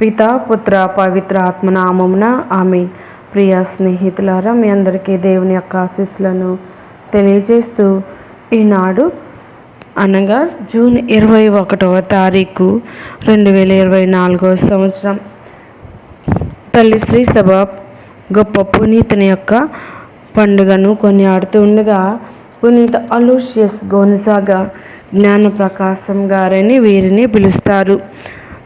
పిత పుత్ర పవిత్ర ఆత్మనామమున ఆమె ప్రియ స్నేహితులారా మీ అందరికీ దేవుని యొక్క ఆశీస్సులను తెలియజేస్తూ ఈనాడు అనగా జూన్ ఇరవై ఒకటవ తారీఖు రెండు వేల ఇరవై నాలుగవ సంవత్సరం. తల్లి శ్రీ సభ గొప్ప పునీతుని యొక్క పండుగను కొనియాడుతూ ఉండగా పునీత అలూషియస్ గోనసాగా జ్ఞాన ప్రకాశం గారని వీరిని పిలుస్తారు.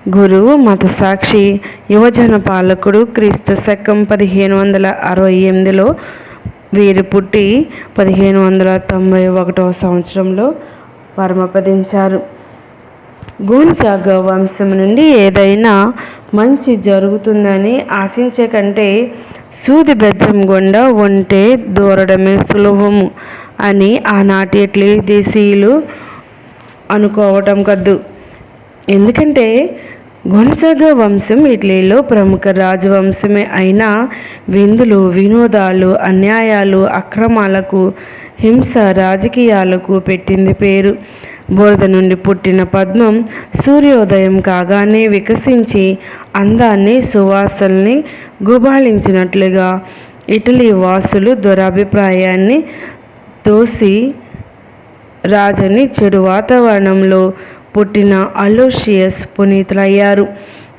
గురువు మత సాక్షి యువజన పాలకుడు క్రీస్తు శకం పదిహేను వందల అరవై ఎనిమిదిలో వీరు పుట్టి పదిహేను వందల తొంభై ఒకటవ సంవత్సరంలో పరమపదించారు గోన్సాగ వంశం నుండి ఏదైనా మంచి జరుగుతుందని ఆశించే కంటే సూది బెజ్జం గుండా ఉంటే దూరడమే సులభము అని ఆనాటి ఇట్లీ దేశీయులు అనుకోవటం కద్దు. ఎందుకంటే గొనసాగ వంశం ఇటలీలో ప్రముఖ రాజవంశమే అయినా విందులు వినోదాలు అన్యాయాలు అక్రమాలకు హింస రాజకీయాలకు పెట్టింది పేరు. బురద నుండి పుట్టిన పద్మం సూర్యోదయం కాగానే వికసించి అందాన్ని సువాసల్ని గుబాళించినట్లుగా ఇటలీ వాసులు దురభిప్రాయాన్ని తోసి రాజని చెడు వాతావరణంలో పుట్టిన అలోషియస్ పునీతులయ్యారు.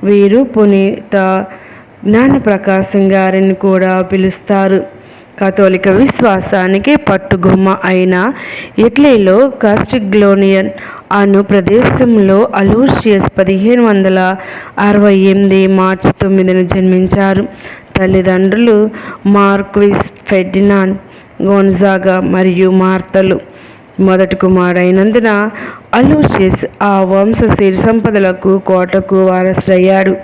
వీరు పునీత జ్ఞానప్రకాశం గారిని కూడా పిలుస్తారు. కథోలిక విశ్వాసానికి పట్టుగుమ్మ అయిన ఇటలీలో కాస్టిగ్లోనియన్ అను ప్రదేశంలో అలూషియస్ పదిహేను వందల అరవై ఎనిమిది మార్చి తొమ్మిదిన జన్మించారు. తల్లిదండ్రులు మార్క్విస్ ఫెర్డినాండ్ గోన్జాగా మరియు మార్తలు. మొదటి కుమారుడైనందున అలూషియస్ ఆ వంశ సిరి సంపదలకు కోటకు వారసుడయ్యాడు.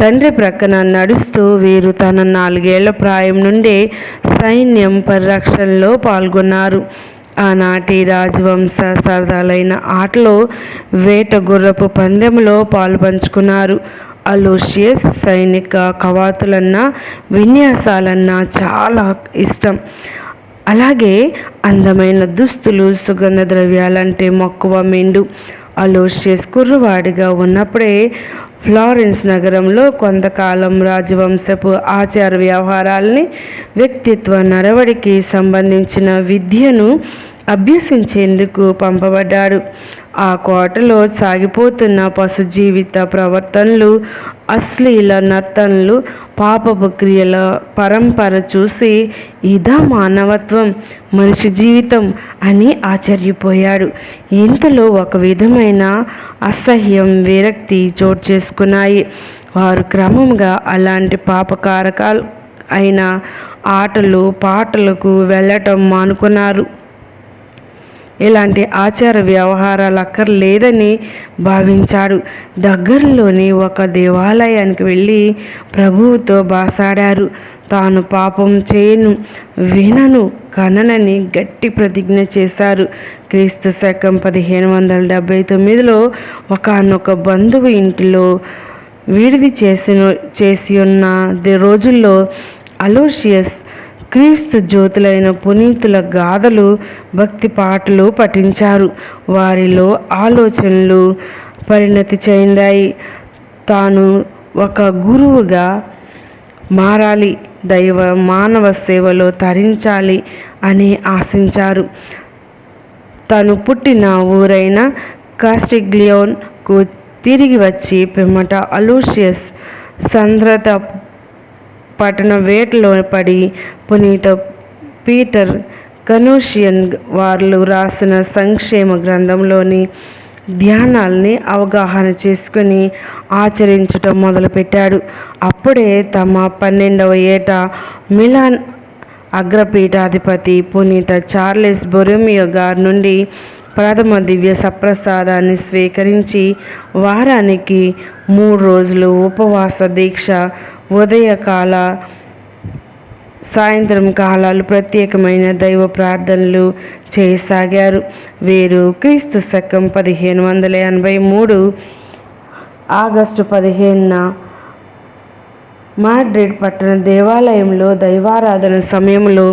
తండ్రి ప్రక్కన నడుస్తూ వీరు తన నాలుగేళ్ళ ప్రాయం నుండే సైన్యం పరిరక్షణలో పాల్గొన్నారు. ఆనాటి రాజవంశ సరదాలైన ఆటలో వేట గుర్రపు పందెంలో పాల్పంచుకున్నారు. అలోషియస్ సైనిక కవాతులన్నా విన్యాసాలన్నా చాలా ఇష్టం. అలాగే అందమైన దుస్తులు సుగంధ ద్రవ్యాలంటే మక్కువ మెండు. అలోషియస్ కుర్రవాడిగా ఉన్నప్పుడే ఫ్లారెన్స్ నగరంలో కొంతకాలం రాజవంశపు ఆచార వ్యవహారాల్ని వ్యక్తిత్వ నడవడికి సంబంధించిన విద్యను అభ్యసించేందుకు పంపబడ్డాడు. ఆ కోటలో సాగిపోతున్న పశు జీవిత ప్రవర్తనలు అశ్లీల నర్తనలు పాపపు క్రియల పరంపర చూసి ఇదా మానవత్వం మనిషి జీవితం అని ఆశ్చర్యపోయాడు. ఇంతలో ఒక విధమైన అసహ్యం విరక్తి చోటు చేసుకున్నాయి. వారు క్రమంగా అలాంటి పాపకారకాలు అయిన ఆటలు పాటలకు వెళ్ళటం మానుకున్నారు. ఇలాంటి ఆచార వ్యవహారాలు అక్కర్లేదని భావించాడు. దగ్గరలోని ఒక దేవాలయానికి వెళ్ళి ప్రభువుతో బాసాడారు. తాను పాపం చేయను వినను కననని గట్టి ప్రతిజ్ఞ చేశారు. క్రీస్తు శకం పదిహేను వందల డెబ్భై తొమ్మిదిలో ఒకనొక బంధువు ఇంటిలో విడిది చేసిన చేసి ఉన్న రోజుల్లో అలోషియస్ క్రీస్తు జ్యోతులైన పునీతుల గాథలు భక్తి పాటలు పఠించారు. వారిలో ఆలోచనలు పరిణతి చెందాయి. తాను ఒక గురువుగా మారాలి. దైవ మానవ సేవలో తరించాలి అని ఆశించారు. తను పుట్టిన ఊరైన కాస్టిగ్లియోన్కు తిరిగి వచ్చి పిమ్మట అలూషియస్ సంద్రత పట్టణ వేటలో పడి పునీత పీటర్ కనూషియన్ వార్లు రాసిన సంక్షేమ గ్రంథంలోని ధ్యానాల్ని అవగాహన చేసుకుని ఆచరించటం మొదలుపెట్టాడు. అప్పుడే తమ పన్నెండవ ఏట మిలాన్ అగ్రపీఠాధిపతి పునీత చార్లెస్ బొరోమియో గారి నుండి ప్రథమ దివ్య సప్రసాదాన్ని స్వీకరించి వారానికి మూడు రోజులు ఉపవాస దీక్ష ఉదయకాల సాయంత్రం కాలాలు ప్రత్యేకమైన దైవ ప్రార్థనలు చేయసాగారు. వీరు క్రీస్తు శకం పదిహేను వందల ఎనభై మూడు ఆగస్టు పదిహేనున మాడ్రిడ్ పట్టణ దేవాలయంలో దైవారాధన సమయంలో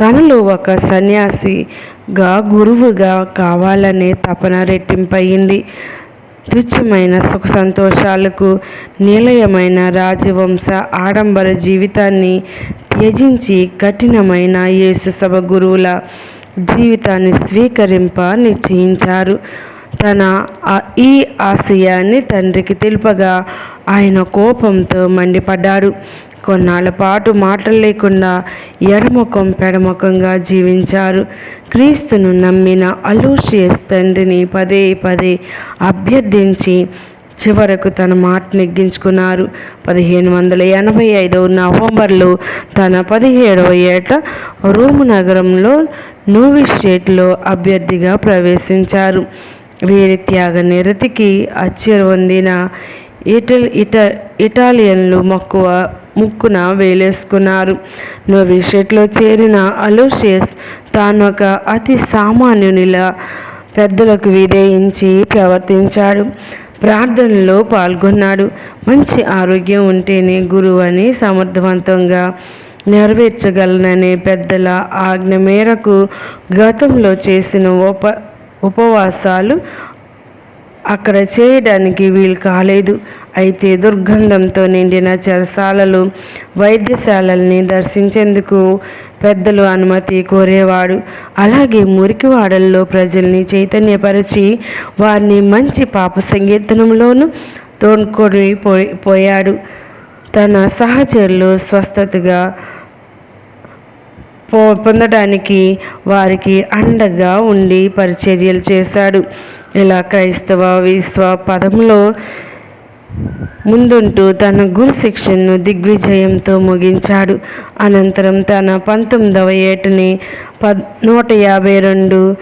తనలో ఒక సన్యాసిగా గురువుగా కావాలనే తపన రెట్టింపయింది. తుచ్చమైన సుఖ సంతోషాలకు నిలయమైన రాజవంశ ఆడంబర జీవితాన్ని త్యజించి కఠినమైన యేసు సభ గురువుల జీవితాన్ని స్వీకరింప నిశ్చయించారు. తన ఈ ఆశయాన్ని తండ్రికి తెలుపగా ఆయన కోపంతో మండిపడ్డారు. కొన్నాళ్ళ పాటు మాటలు లేకుండా ఎడముఖం పెడముఖంగా జీవించారు. క్రీస్తును నమ్మిన అలూషియస్ తండ్రిని పదే పదే అభ్యర్థించి చివరకు తన మాట నెగ్గించుకున్నారు. పదిహేను వందల ఎనభై ఐదవ నవంబర్లో తన పదిహేడవ ఏట రోము నగరంలో నోవిషేట్లో అభ్యర్థిగా ప్రవేశించారు. వీరి త్యాగ నిరతికి అచ్చిరొందిన ఇటల్ ఇట ఇటాలియన్లు మక్కువ ముక్కున వేలేసుకున్నారు. నోవిషెట్లో చేరిన అలోషియస్ తాను ఒక అతి సామాన్యునిలా పెద్దలకు విధేయించి ప్రవర్తించాడు. ప్రార్థనలో పాల్గొన్నాడు. మంచి ఆరోగ్యం ఉంటేనే గురువు అని సమర్థవంతంగా నెరవేర్చగలననే పెద్దల ఆజ్ఞ మేరకు గతంలో చేసిన ఉప ఉపవాసాలు అక్కడ చేయడానికి వీలు కాలేదు. అయితే దుర్గంధంతో నిండిన చెరసాలలు వైద్యశాలల్ని దర్శించేందుకు పెద్దలు అనుమతి కోరేవాడు. అలాగే మురికివాడల్లో ప్రజల్ని చైతన్యపరిచి వారిని మంచి పాప సంకీర్తనంలోనూ తోడ్కొని పోయి పోయాడు. తన సహచరులు స్వస్థతగా పో పొందడానికి వారికి అండగా ఉండి పరిచర్యలు చేశాడు. ఇలా క్రైస్తవ విశ్వ పదంలో ముందుంటూ తన గురు శిక్షణను దిగ్విజయంతో ముగించాడు. అనంతరం తన పంతొమ్మిదవ ఏటని పద్ నూట యాభై రెండు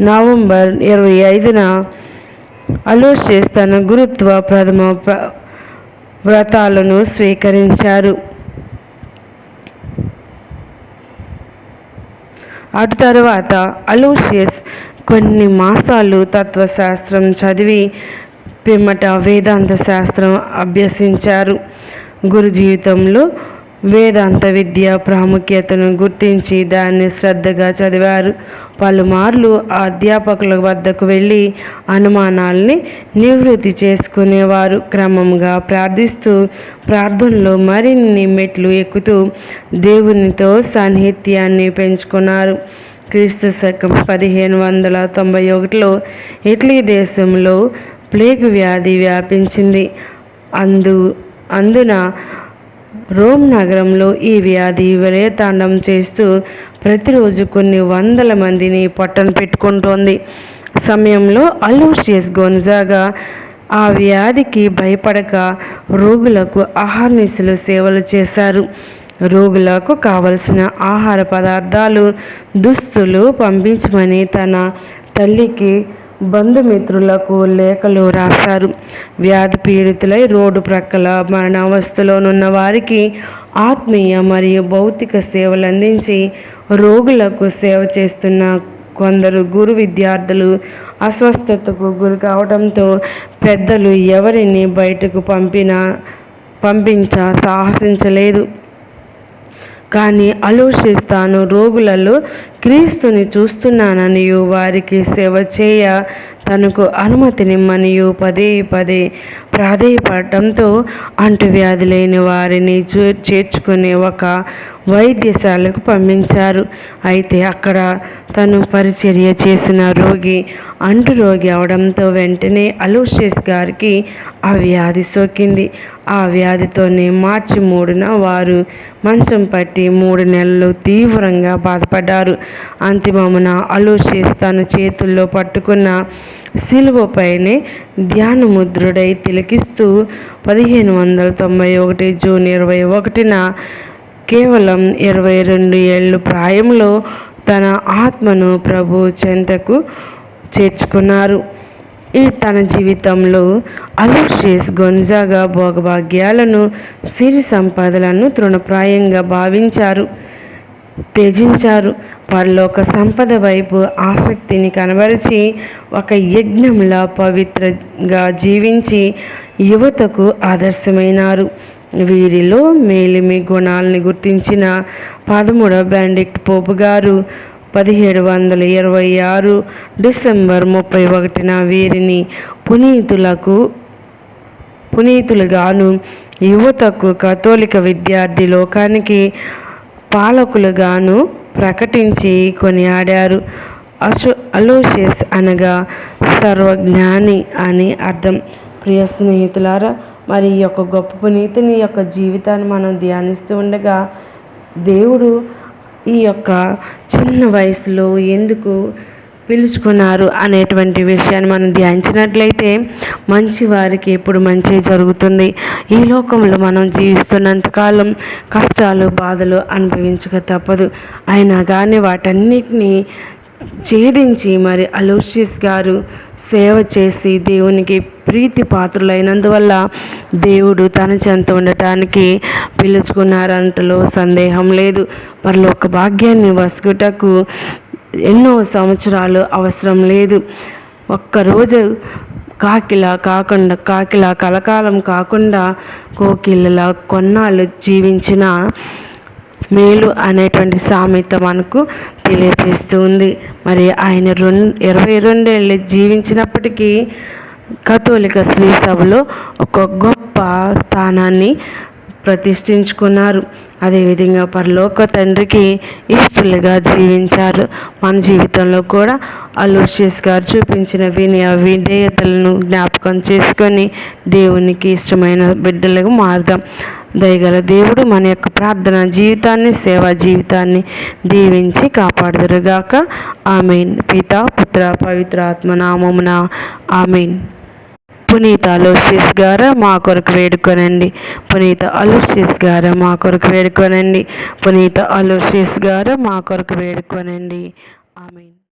నవంబర్ ఇరవై ఐదున అలోషియస్ తన గురుత్వ ప్రథమ వ్రతాలను స్వీకరించారు. అటు తరువాత అలోషియస్ కొన్ని మాసాలు తత్వశాస్త్రం చదివి పిమ్మట వేదాంత శాస్త్రం అభ్యసించారు. గురు జీవితంలో వేదాంత విద్య ప్రాముఖ్యతను గుర్తించి దాన్ని శ్రద్ధగా చదివారు. పలుమార్లు అధ్యాపకుల వద్దకు వెళ్ళి అనుమానాల్ని నివృత్తి చేసుకునేవారు. క్రమంగా ప్రార్థిస్తూ ప్రార్థనలో మరిన్ని మెట్లు ఎక్కుతూ దేవునితో సాన్నిహిత్యాన్ని పెంచుకున్నారు. క్రీస్తు శకం పదిహేను వందల తొంభై ఒకటిలో ఇటలీ దేశంలో ప్లేగ్ వ్యాధి వ్యాపించింది. అందు అందున రోమ్ నగరంలో ఈ వ్యాధి విలయతాండం చేస్తూ ప్రతిరోజు కొన్ని వందల మందిని పట్టణ పెట్టుకుంటోంది. సమయంలో అలూషియస్ గొన్జాగా ఆ వ్యాధికి భయపడక రోగులకు ఆహార్నిశలు సేవలు చేశారు. రోగులకు కావలసిన ఆహార పదార్థాలు దుస్తులు పంపించమని తన తల్లికి బంధుమిత్రులకు లేఖలు రాశారు. వ్యాధి పీడితులై రోడ్డు ప్రక్కల మరణావస్థలోనున్న వారికి ఆత్మీయ మరియు భౌతిక సేవలు అందించి రోగులకు సేవ చేస్తున్న కొందరు గురు విద్యార్థులు అస్వస్థతకు గురి కావడంతో పెద్దలు ఎవరిని బయటకు పంపినా పంపించ సాహసించలేదు. కానీ ఆలోచిస్తాను రోగులలో క్రీస్తుని చూస్తున్నాననియు. వారికి సేవ చేయ. తనకు అనుమతినిమ్మనియు. పదే పదే ప్రాధేయపడటంతో అంటువ్యాధి లేని వారిని చేర్చుకునే ఒక వైద్యశాలకు పంపించారు. అయితే అక్కడ తను పరిచర్య చేసిన రోగి అంటు రోగి అవడంతో వెంటనే అలోషియస్ గారికి ఆ వ్యాధి సోకింది. ఆ వ్యాధితోనే మార్చి మూడున వారు మంచం పట్టి మూడు నెలలు తీవ్రంగా బాధపడ్డారు. అంతిమమున అలోషియస్ తన చేతుల్లో పట్టుకున్న శిలువపైనే ధ్యానముద్రుడై తిలకిస్తూ పదిహేను వందల తొంభై ఒకటి జూన్ ఇరవై ఒకటిన కేవలం ఇరవై రెండు ఏళ్ళు ప్రాయంలో తన ఆత్మను ప్రభు చెంతకు చేర్చుకున్నారు. ఈ తన జీవితంలో అలోషియస్ గొంజాగా భోగభాగ్యాలను సిరి సంపదలను తృణప్రాయంగా భావించారు. త్యజించారు. పరలోక సంపద వైపు ఆసక్తిని కనబరిచి ఒక యజ్ఞంలా పవిత్రంగా జీవించి యువతకు ఆదర్శమైనారు. వీరిలో మేలిమి గుణాలని గుర్తించిన పదమూడవ బెండిక్ట్ పోపు గారు పదిహేడు వందల ఇరవై ఆరు డిసెంబర్ ముప్పై ఒకటిన వీరిని పునీతులకు పునీతులుగాను యువతకు కథోలిక విద్యార్థి లోకానికి పాలకులుగాను ప్రకటించి కొనియాడారు అసో అలోషియస్ అనగా సర్వజ్ఞాని అని అర్థం. ప్రియ స్నేహితులారా మరి ఈ యొక్క గొప్ప పునీతిని యొక్క జీవితాన్ని మనం ధ్యానిస్తూ ఉండగా దేవుడు ఈ యొక్క చిన్న వయసులో ఎందుకు పిలుచుకున్నారు అనేటువంటి విషయాన్ని మనం ధ్యానించినట్లయితే మంచి వారికి ఎప్పుడు మంచి జరుగుతుంది. ఈ లోకంలో మనం జీవిస్తున్నంతకాలం కష్టాలు బాధలు అనుభవించక తప్పదు. అయినా కానీ వాటన్నిటినీ ఛేదించి మరి అలోషియస్ గారు సేవ చేసి దేవునికి ప్రీతి పాత్రులైనందువల్ల దేవుడు తన చెంత ఉండటానికి పిలుచుకున్నారంటలో సందేహం లేదు. పరలోక భాగ్యాన్ని వసుకుటకు ఎన్నో సంవత్సరాలు అవసరం లేదు. ఒక్కరోజు కాకిలా కాకుండా కాకిలా కలకాలం కాకుండా కోకిలలా కొన్నాళ్ళు జీవించిన మేలు అనేటువంటి సామెత మనకు తెలియజేస్తూ ఉంది మరి ఆయన రెండు ఇరవై రెండేళ్ళు జీవించినప్పటికీ కథోలిక శ్రీ సభలో ఒక గొప్ప స్థానాన్ని ప్రతిష్ఠించుకున్నారు. అదేవిధంగా పరలోక తండ్రికి ఇష్టలుగా జీవించారు. మన జీవితంలో కూడా అలోషియస్ గారు చూపించిన వినయ విధేయతలను జ్ఞాపకం చేసుకొని దేవునికి ఇష్టమైన బిడ్డలకు మారుదాం. దయగల దేవుడు మన యొక్క ప్రార్థన జీవితాన్ని సేవా జీవితాన్ని దీవించి కాపాడుదురుగాక. ఆమెన్. పిత పుత్ర పవిత్ర ఆత్మనామమున ఆమెన్. పునీత అలోషిస్ గారు మా కొరకు వేడుకొనండి. పునీత అలోషిస్ గారు మా కొరకు వేడుకొనండి. పునీత అలోషిస్ గారు మా కొరకు వేడుకొనండి. ఆమెన్.